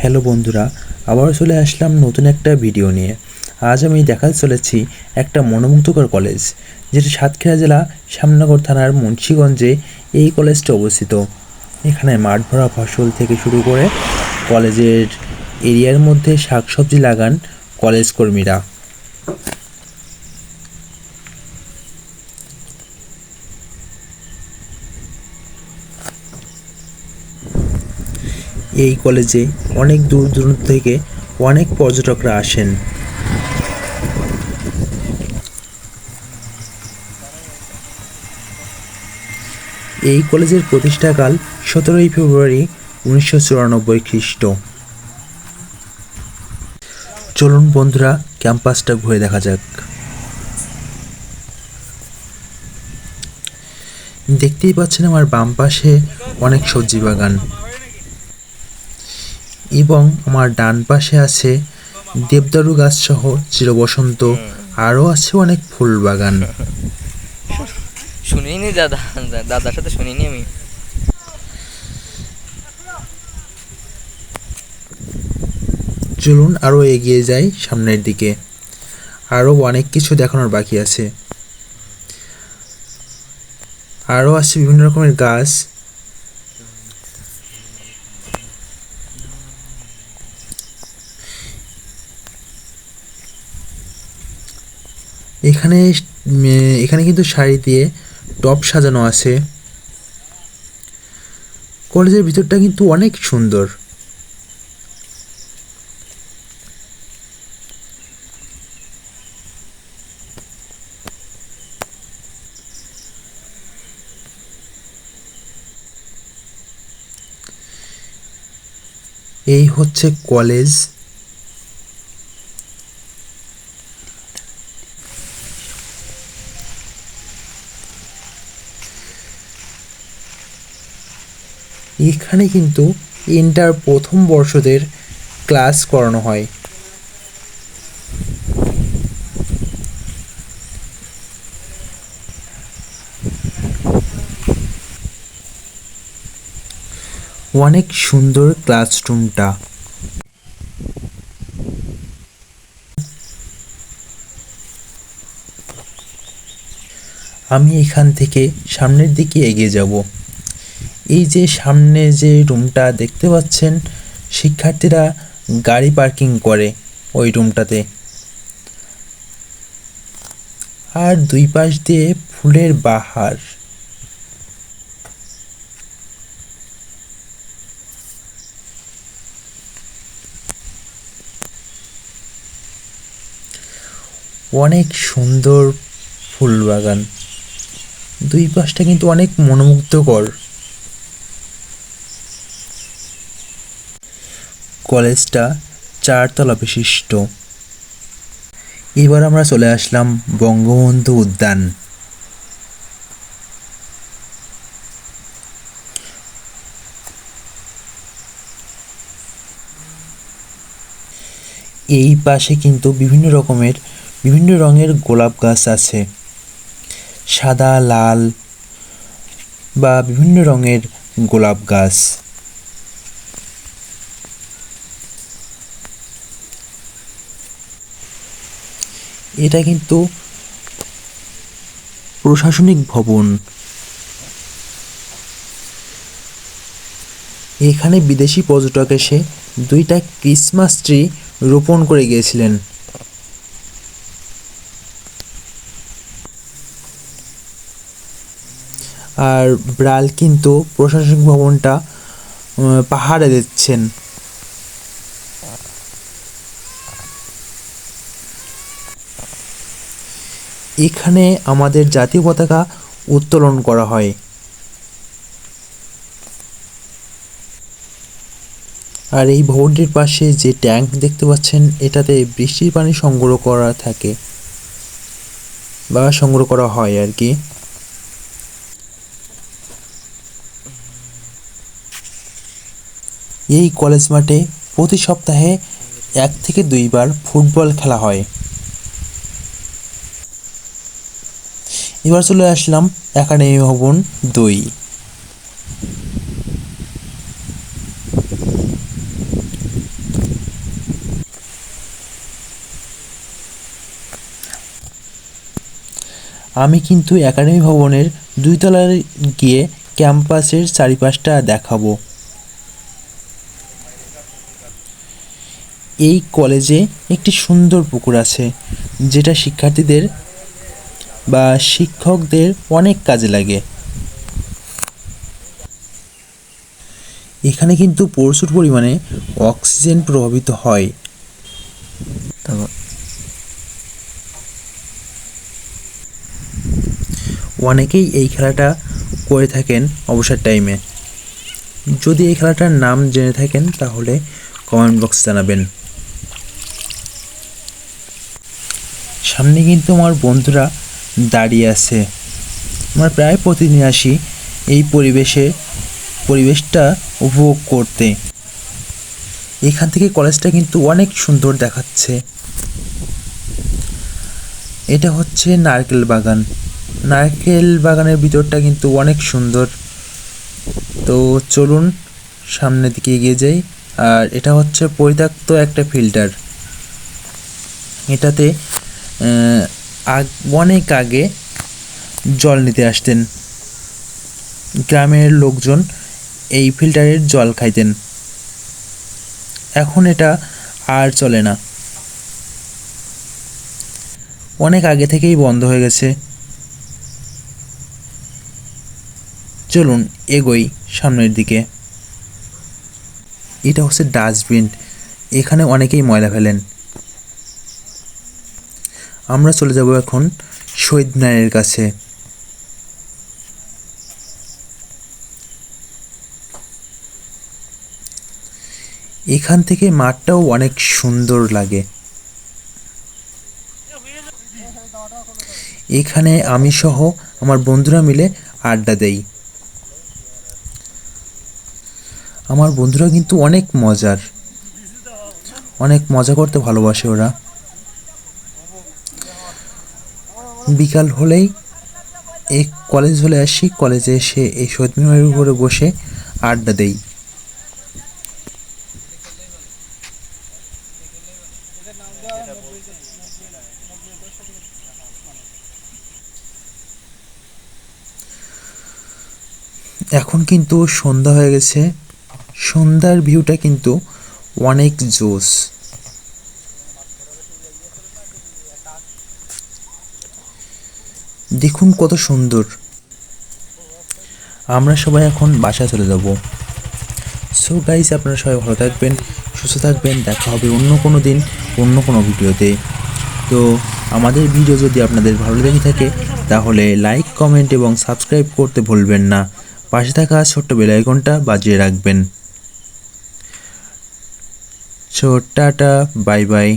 Hello বন্ধুরা আবার চলে আসলাম নতুন একটা ভিডিও নিয়ে। আজ আমি দেখাতে চলেছি একটা মনোমুগ্ধকর কলেজ যেটি সাতক্ষীরা জেলা শ্যামনগর থানার মুন্সীগঞ্জে এই কলেজটি অবস্থিত। এখানে মাঠ ভরা ফসল থেকে শুরু করে কলেজের এরিয়ার মধ্যে শাকসবজি লাগান কলেজ কর্মীরা। এই কলেজে অনেক দূর দূরান্ত থেকে অনেক পর্যটকরা আসেন। এই কলেজের প্রতিষ্ঠাকাল সতেরোই ফেব্রুয়ারি উনিশশো চুরানব্বই খ্রিস্ট। চলুন বন্ধুরা, ক্যাম্পাসটা ঘুরে দেখা যাক। দেখতেই পাচ্ছেন আমার বাম পাশে অনেক সবজি বাগান। এবং আমার ডান পাশে আছে দেবদারু গাছ সহ চিরবসন্ত। আরও আছে অনেক ফুল বাগান শুনিনি দাদা দাদার সাথে শুনিনি আমি। চলুন আরও এগিয়ে যাই সামনের দিকে। আরও অনেক কিছু দেখানোর বাকি আছে। আরও আছে বিভিন্ন রকমের গাছ। এখানে এখানে কিন্তু শাড়ি দিয়ে টপ সাজানো আছে। কলেজের ভিতরটা কিন্তু অনেক সুন্দর। এই হচ্ছে কলেজ। এখানে কিন্তু ইন্টার প্রথম বর্ষদের ক্লাস করানো হয়। অনেক সুন্দর ক্লাসরুমটা। আমি এখান থেকে সামনের দিকে এগিয়ে যাব। এই যে সামনে যে রুমটা দেখতে পাচ্ছেন, শিক্ষার্থীরা গাড়ি পার্কিং করে ওই রুমটাতে। আর দুই পাশ দিয়ে ফুলের বাহার। অনেক সুন্দর ফুল বাগান। দুই পাশটা কিন্তু অনেক মনোমুগ্ধকর। কলেজটা চারতলা বিশিষ্ট। এবার আমরা চলে আসলাম বঙ্গবন্ধু উদ্যান। এই পাশে কিন্তু বিভিন্ন রকমের, বিভিন্ন রঙের গোলাপ গাছ আছে। সাদা, লাল বা বিভিন্ন রঙের গোলাপ গাছ। এটা কিন্তু প্রশাসনিক ভবন। এখানে বিদেশি পর্যটক এসে দুইটা ক্রিসমাস ট্রি রোপণ করে গিয়েছিলেন। আর ব্রাল কিন্তু প্রশাসনিক ভবনটা পাহাড়ে দিচ্ছেন। এখানে আমাদের জাতীয় পতাকা উত্তোলন করা হয়। আর এই ভবনটির পাশে যে ট্যাঙ্ক দেখতে পাচ্ছেন, এটাতে বৃষ্টির পানি সংগ্রহ করা থাকে বা সংগ্রহ করা হয় আর কি। এই কলেজ মাঠে প্রতি সপ্তাহে এক থেকে দুইবার ফুটবল খেলা হয়। এবার চলে আসলাম একাডেমি ভবন দুই। আমি কিন্তু একাডেমি ভবনের দুই তলায় গিয়ে ক্যাম্পাসের চারিপাশটা দেখাবো। এই কলেজে একটি সুন্দর পুকুর আছে, যেটা শিক্ষার্থীদের বা শিক্ষকদের অনেক কাজে লাগে। এখানে কিন্তু প্রচুর পরিমাণে অক্সিজেন প্রভাবিত হয়। অনেকেই এই খেলাটা করে থাকেন অবসর টাইমে যদি এই খেলাটার নাম জেনে থাকেন, তাহলে কমেন্ট বক্স জানাবেন। সামনে কিন্তু আমার বন্ধুরা দাঁড়িয়ে আছে। আমরা প্রায় প্রতিদিন আসি এই পরিবেশে, পরিবেশটা উপভোগ করতে। এখান থেকে কলেজটা কিন্তু অনেক সুন্দর দেখাচ্ছে। এটা হচ্ছে নারকেল বাগান। নারকেল বাগানের ভিতরটা কিন্তু অনেক সুন্দর। তো চলুন সামনের দিকে এগিয়ে যাই। আর এটা হচ্ছে পরিত্যক্ত একটা ফিল্টার। এটাতে অনেক আগে জল নিতে আসতেন। গ্রামের লোকজন এই ফিল্টারের জল খাইতেন। এখন এটা আর চলে না। অনেক আগে থেকেই বন্ধ হয়ে গেছে। চলুন এগোই সামনের দিকে। এটা হচ্ছে ডাস্টবিন। এখানে অনেকেই ময়লা ফেলেন। আমরা চলে যাব এখন শহীদ মিনারের কাছে। এখান থেকে মাঠটাও অনেক সুন্দর লাগে। এখানে আমি সহ আমার বন্ধুরা মিলে আড্ডা দেই। আমার বন্ধুরা কিন্তু অনেক মজার। অনেক মজা করতে ভালোবাসে ওরা। বিকাল হলেই এই কলেজ হলে আসি। কলেজে এসে এই শহীদ মিনারের উপরে বসে আড্ডা দেই। এখন কিন্তু সন্ধ্যা হয়ে গেছে। সন্ধ্যার ভিউটা কিন্তু অনেক জোস দেখুন কত সুন্দর। আমরা সবাই এখন বাসায় চলে যাব। সো গাইজ আপনারা সবাই ভালো থাকবেন, সুস্থ থাকবেন, দেখা হবে অন্য কোনো দিন, অন্য কোনো ভিডিওতে। তো আমাদের ভিডিও যদি আপনাদের ভালো লেগে থাকে, তাহলে লাইক কমেন্ট এবং সাবস্ক্রাইব করতে ভুলবেন না। পাশে থাকা ছোট্ট বেল আইকনটা বাজিয়ে রাখবেন। So tata bye bye